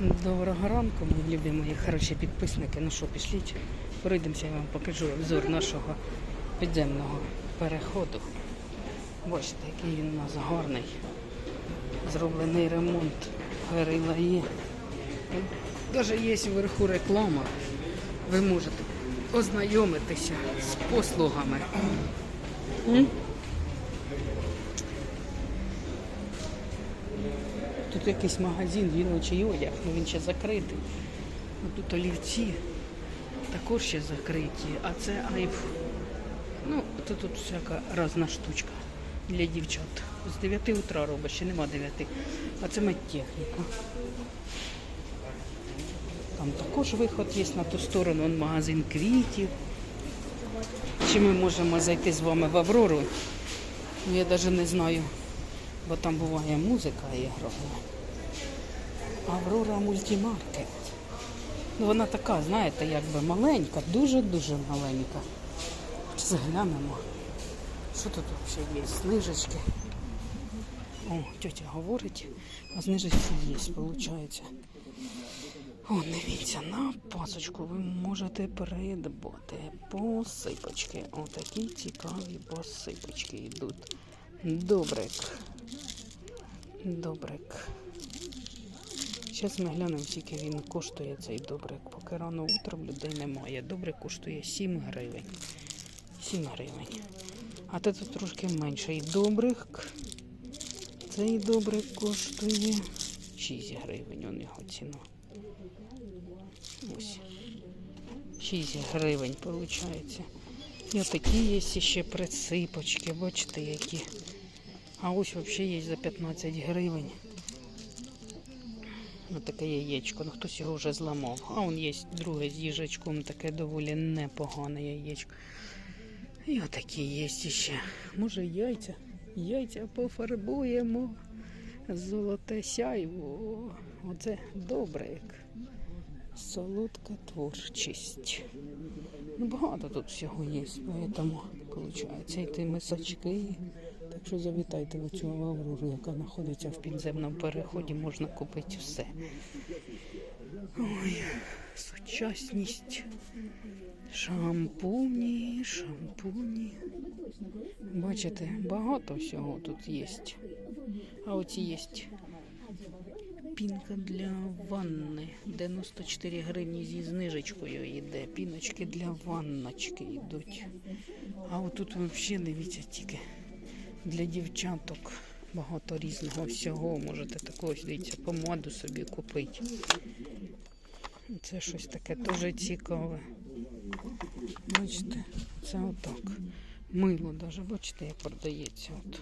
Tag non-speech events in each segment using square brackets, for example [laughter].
Доброго ранку, мої любі мої хороші підписники. Ну що, пішліть, пройдемося, я вам покажу обзор нашого підземного переходу. Бачите, який він у нас гарний. Зроблений ремонт, перила є. Навіть є вверху реклама. Ви можете ознайомитися з послугами. Тут якийсь магазин, жіночий одяг, ну він ще закритий. Ну, Тут олівці також ще закриті, а це айф. Ну, то тут всяка разна штучка для дівчат. З 9 утра робить, ще нема 9. А це медтехніка. Там також виход є на ту сторону, он магазин квітів. Чи ми можемо зайти з вами в Аврору? Я навіть не знаю, бо там буває музика і грає. Аврора мультимаркет. Ну, вона така, знаєте, якби маленька, дуже-дуже маленька. Заглянемо. Що тут взагалі є? Знижечки. О, тетя говорить, а знижечки є, виходить. О, дивіться, на пасочку ви можете придбати посипочки. Отакі цікаві посипочки йдуть. Добрик. Добрик. Зараз ми глянемо, скільки він коштує цей добрик. Поки рано утром людей немає. Добрик коштує 7 гривень. 7 гривень. А це тут трошки менший добрик. Цей добрик коштує 6 гривень. Он його ціна. Ось. 6 гривень виходить. І отакі є ще присипочки, бачите, які. А ось взагалі є за 15 гривень. Ось таке яєчко. Ну хтось його вже зламав. А он є друге з їжачком, таке доволі непогане яєчко. І отакі є ще. Може яйця? Яйця пофарбуємо. Золоте сяйво. Оце добре. Солодка творчість. Ну, багато тут всього є, тому виходить, і ті мисочки. Так що завітайте в цю Аврору, яка знаходиться в підземному переході, можна купити все. Ой, сучасність. Шампуні, шампуні. Бачите, багато всього тут є. А оці є пінка для ванни. 94 гривні зі знижечкою йде. Піночки для ванночки йдуть. А отут взагалі дивіться тільки для дівчаток. Багато різного всього. Можете такого, дивіться, помаду собі купити. Це щось таке дуже цікаве. Бачите, це отак. Мило навіть, бачите, як продається. От.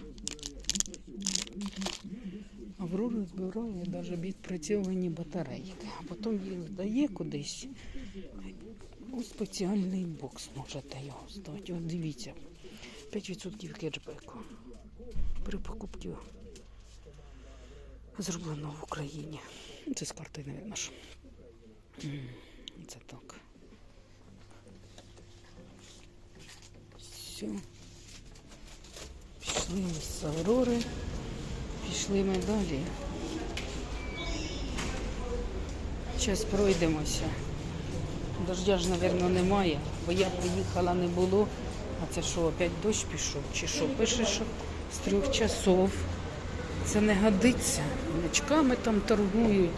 Аврора збирає навіть відпрацьовані батарейки, а потім їх здає кудись. У спеціальний бокс можете його здати. От дивіться, 5% кешбеку. При покупці зроблено в Україні. Це з карти, мабуть, ж. Це так. Все. Пішли ми з Аврори. Пішли ми далі. Зараз пройдемося. Дождя ж, мабуть, немає, бо я приїхала, не було. А це що, опять дощ пішов? Чи що? Пише, що з трьох часов. Це не годиться. Ночками там торгують.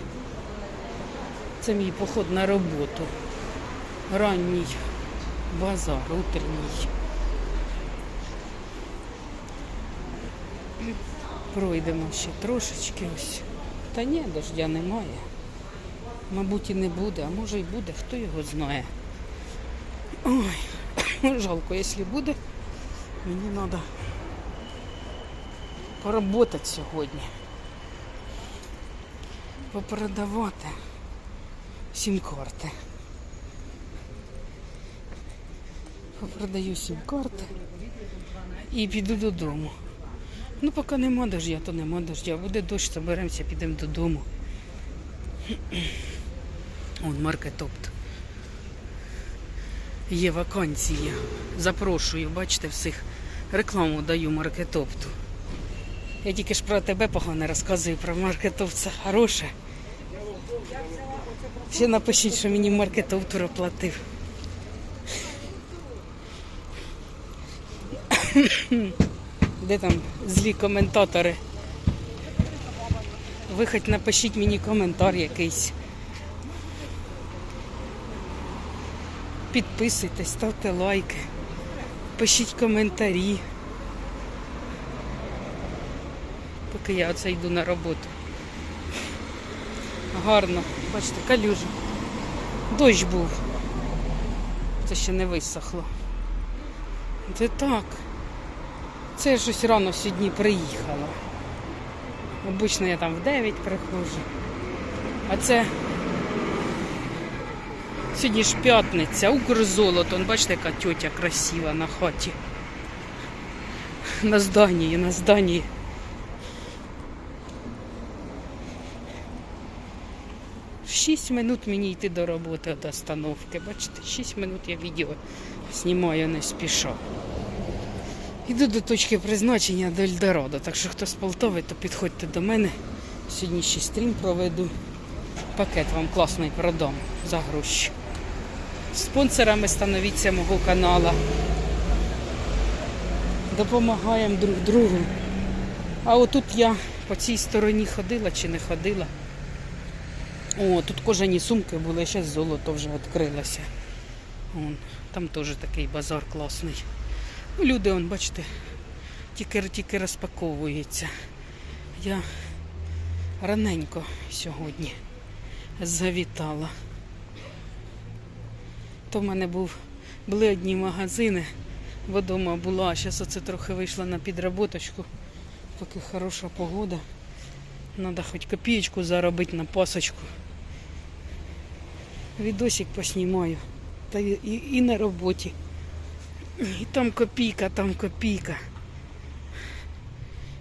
Це мій поход на роботу. Ранній базар, утренній. Пройдемо ще трошечки ось. Та ні, дождя немає. Мабуть, і не буде, а може і буде, хто його знає. Ой, [coughs] жалко, якщо буде, мені треба поработати сьогодні. Попродавати сім-карти. Попродаю сім-карти і піду додому. Ну, поки нема дождя, то нема дождя. Буде дощ, заберемося, підемо додому. Он маркетопт. Є вакансія. Запрошую, бачите, всіх рекламу даю маркетопту. Я тільки ж про тебе погано розказую, про маркетопт це хороше. Ще напишіть, що мені маркет автор оплатив. Де там злі коментатори? Ви хоч напишіть мені коментар якийсь. Підписуйтесь, ставте лайки, пишіть коментарі. поки я оце йду на роботу. Гарно, бачите, калюжа. Дощ був. Це ще не висохло. Це так. Це я щось рано сьогодні приїхала. Обично я там в 9 приходжу. А це сьогодні ж п'ятниця, укрзолото. Он, бачите, яка тьотя красива на хаті. На зданії, на зданії. 6 минут мені йти до роботи до остановки. Бачите, 6 минут я відео знімаю, не спішу. Йду до точки призначення до Ельдорадо. Так що хто з Полтави, то підходьте до мене. Сьогодні ще стрім проведу. Пакет вам класний продам за гроші. Спонсорами становіться мого каналу. Допомагаємо друг другу. А отут я по цій стороні ходила чи не ходила. О, тут кожані сумки були, зараз золото вже відкрилося. Вон, там теж такий базар класний. Ну, люди, он, бачите, тільки, тільки розпаковуються. Я раненько сьогодні завітала. То в мене був, були одні магазини, бо вдома була, а зараз оце трохи вийшла на підработочку, поки хороша погода. Треба хоч копієчку заробити на пасочку. Відосик поснімаю. Та і, і, на роботі. І там копійка, там копійка.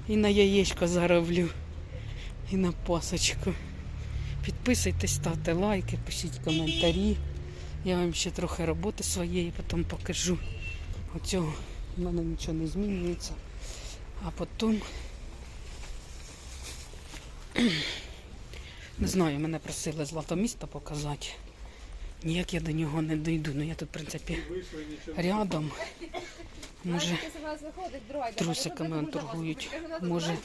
І на яєчко зароблю. І на пасочку. Підписуйтесь, ставте лайки, пишіть коментарі. Я вам ще трохи роботи своєї потім покажу. Оцього в мене нічого не змінюється. А потім. [clears throat] Не знаю, мене просили злато місто показати. Ніяк я до нього не дойду. Ну я тут, в принципі, рядом. Може, трусиками торгують. Може,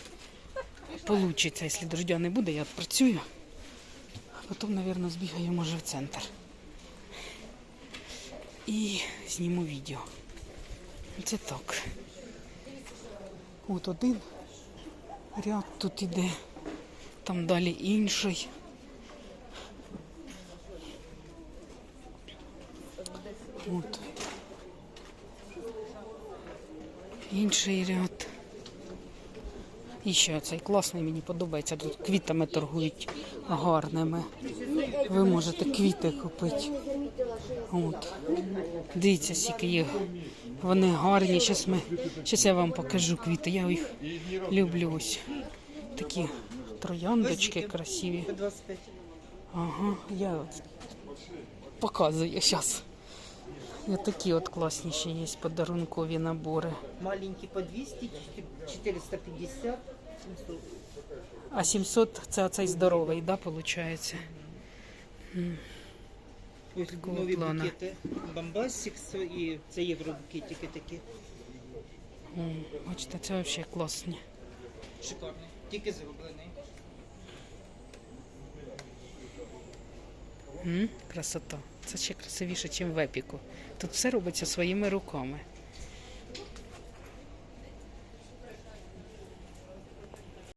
вийде, якщо дождя не буде, я працюю. Потім, мабуть, збігаю, може, в центр. І зніму відео. Це так. От один ряд тут іде, там далі інший. От. Інший ряд. І ще цей класний, мені подобається. Тут квітами торгують гарними. Ви можете квіти купити. От. Дивіться, скільки їх. Вони гарні. Зараз ми... Щас я вам покажу квіти. Я їх люблю ось. Такі трояндочки красиві. Ага, я показую зараз. І такі от класні ще є подарункові набори. Маленький по 200, 450, 700. А 700 це оцей здоровий, да, виходить? Ось нові плана. букети. Бомбастик це і це євробукетики такі. Бачите, це взагалі класні. Шикарні. Тільки зроблені. М? Красота. Це ще красивіше, ніж в епіку. Тут все робиться своїми руками.